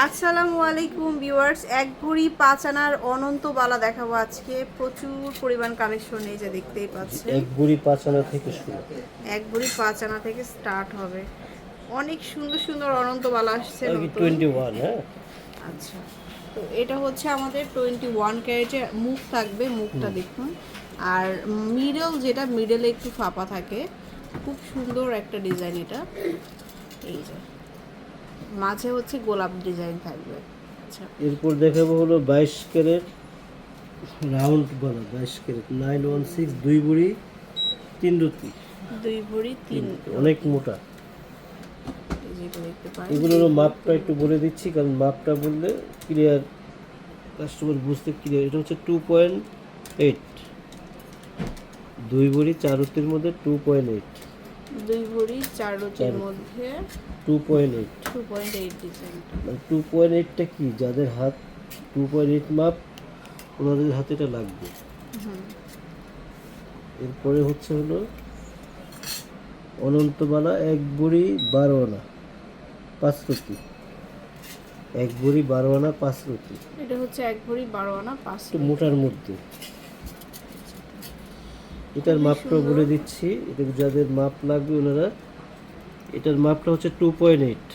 আসসালামু আলাইকুম ভিউয়ার্স এক ভরি পাঁচ আনার অনন্ত বালা দেখাবো আজকে। প্রচুর পরিমাণ কালেকশন এই যে দেখতেই পাচ্ছেন। এক বুড়ি পাঁচ আনা থেকে শুরু। এক ভরি পাঁচ আনা থেকে স্টার্ট হবে। অনেক সুন্দর সুন্দর অনন্ত বালা আসছে নতুন। টোয়েন্টি ওয়ান হ্যাঁ? আচ্ছা। তো এটা হচ্ছে আমাদের টোয়েন্টি ওয়ান ক্যারেটের মুখ থাকবে মুখটা দেখুন। আর মিডল যেটা মিডলে একটু ফাঁপা থাকে। খুব সুন্দর একটা ডিজাইন এটা। এই যে। মাঝে হচ্ছে গোলাপ ডিজাইন থাকবে। আচ্ছা। এরপর দেখাবো হলো বাইশ ক্যারেট রাউন্ড বলা বাইশ ক্যারেট নাইন ওয়ান সিক্স দুই বুড়ি তিন রুটি। দুই ভরি তিন অনেক মোটা। এগুলোর মাপটা একটু বলে দিচ্ছি কারণ মাপটা বললে ক্লিয়ার কাস্টমার বুঝতে ক্লিয়ার। এটা হচ্ছে টু পয়েন্ট এইট দুই বুড়ি চার মধ্যে টু পয়েন্ট এইট দুই ভরি চার রুটির মধ্যে two point eight two point eight ডিজাইনটা মানে টু পয়েন্ট এইটটা কি? যাদের হাত টু পয়েন্ট এইট মাপ ওনাদের হাতে এটা লাগবে। এরপরে হচ্ছে হলো অনন্তমালা এক বুড়ি বারো আনা পাঁচ রুটি এক বুড়ি বারো আনা পাঁচ রুটি এটা হচ্ছে এক ভরি বারো আনা পাঁচ মোটার মধ্যে। এটার মাপটা বলে দিচ্ছি। এটা যাদের মাপ লাগবে ওনারা এটার মাপটা হচ্ছে two point eight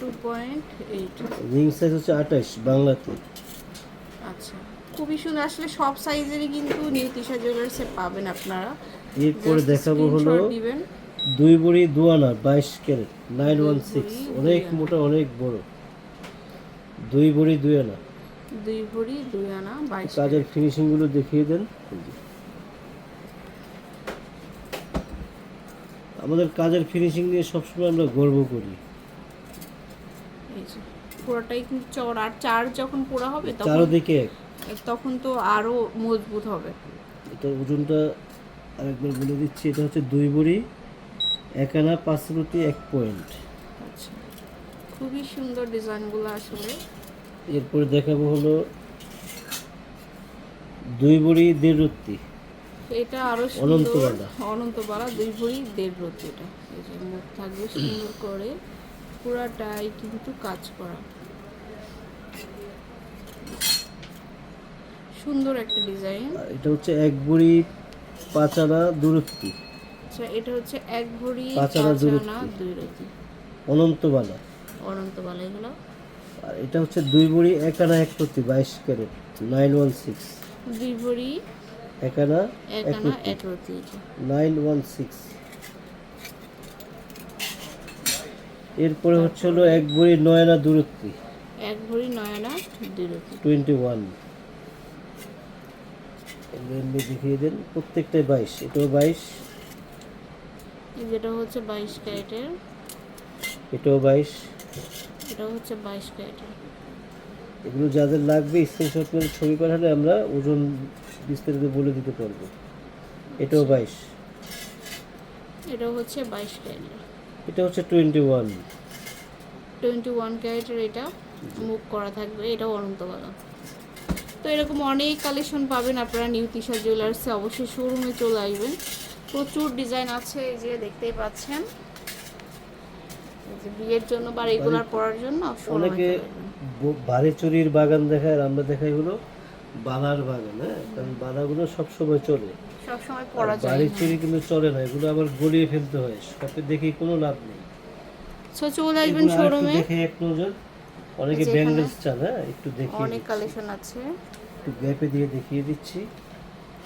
two point eight ring size হচ্ছে আঠাশ বাংলাতে। আচ্ছা খুবই সুন্দর। আসলে সব সাইজেরই কিন্তু নিউ তিশা জুয়েলার্সে পাবেন আপনারা। এরপরে দেখাবো হলো দুই বুড়ি দুয়ানা বাইশ ক্যারেট নাইন ওয়ান সিক্স অনেক মোটা অনেক বড়। দুই বুড়ি দুই আনা। দুই ভরি দুই আনা বাইশ কাজের ফিনিশিংগুলো দেখিয়ে দেন। আমাদের কাজের ফিনিশিং নিয়ে সবসময় আমরা গর্ব করি। পুরোটাই কিন্তু চড় আর চার যখন পুরো হবে চারোদিকে তখন তো আরও মজবুত হবে। এটা ওজনটা আরেকবার বলে দিচ্ছি এটা হচ্ছে দুই বুড়ি এক আনা পাঁচ রুটি এক পয়েন্ট আচ্ছা খুবই সুন্দর ডিজাইনগুলো আসলে। এরপরে দেখাবো হলো দুই বুড়ি দেড় রুটি এটা আরও সুন্দর। অনন্তবালা। অনন্তবালা দুই ভরি দেড় এটা। এই যে মুখ থাকবে সুন্দর করে। পুরাটাই কিন্তু কাজ করা। সুন্দর একটা ডিজাইন। এটা হচ্ছে এক বুড়ি পাঁচ আনা আচ্ছা এটা হচ্ছে এক ভরি পাঁচ পাঁচ আনা দুই আনা রতি। অনন্তবালা। অনন্তবালা এগুলো। আর এটা হচ্ছে দুই বুড়ি এক আনা এক রুটি বাইশ ক্যারেট নাইন ওয়ান সিক্স। দুই ভরি এক আনা এক এক আনা রুটি। এক রতি এটা নাইন ওয়ান সিক্স। এরপরে হচ্ছে হলো এক ভরি নয়না দূরত্ব এক ভরি নয় আনা দুই রতি টোয়েন্টি ওয়ান। এমনি দেখিয়ে দেন প্রত্যেকটাই বাইশ এটাও বাইশ। যেটা হচ্ছে বাইশ ক্যারেটের। এটাও বাইশ। এটা হচ্ছে বাইশ ক্যারেটের। এগুলো যাদের লাগবে স্ক্রিনশট করে ছবি পাঠালে আমরা ওজন বিস্তারিত বলে দিতে পারব। এটাও বাইশ। এটা হচ্ছে বাইশ ক্যারেটের। এটা হচ্ছে টোয়েন্টি ওয়ান। টোয়েন্টি ওয়ান ক্যারেটের এটা মুখ করা থাকবে এটাও অনন্তবালা তো এরকম অনেক কালেকশন পাবেন আপনারা নিউ তিশা জুয়েলার্সে অবশ্যই শোরুমে চলে আসবেন। প্রচুর ডিজাইন আছে এই যে দেখতেই পাচ্ছেন। বিয়ের জন্য বা রেগুলার পরার জন্য অনেকে চলে আসবেন। ব- ভারী চুরির বাগান দেখায় আমরা দেখাই হলো। বালার বাগান হ্যাঁ? কারণ বালাগুলো সবসময় চলে সবসময় আর যায় বাড়ি চুরি কিন্তু চলে না এগুলো আবার গলিয়ে ফেলতে হয়। সবকে দেখে কোনো লাভ নেই। সো চলে আসবেন শোরুমে। দেখে এক নজর। অনেকে যেখানে ব্যাঙ্গেলস চান হ্যাঁ? একটু অনেক কালেকশন আছে। একটু গ্যাপে দিয়ে দেখিয়ে দিচ্ছি।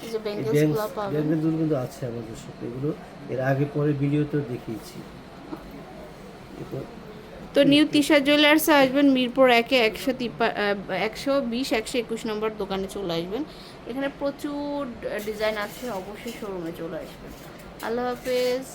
এই যে বেঙ্গলসগুলো পাবেন। ব্যাঙ্গেলগুলো কিন্তু আছে আমাদের সাথে এগুলো এর আগে পরে ভিডিওতেও দেখিয়েছি। এরপর তো নিউ তিশা জুয়েলার্স আসবেন, মিরপুর একে একশো তিপা একশো বিশ, একশো একুশ নম্বর দোকানে চলে আসবেন। এখানে প্রচুর ডিজাইন আছে, অবশ্যই শোরুমে চলে আসবেন। আল্লাহ হাফেজ।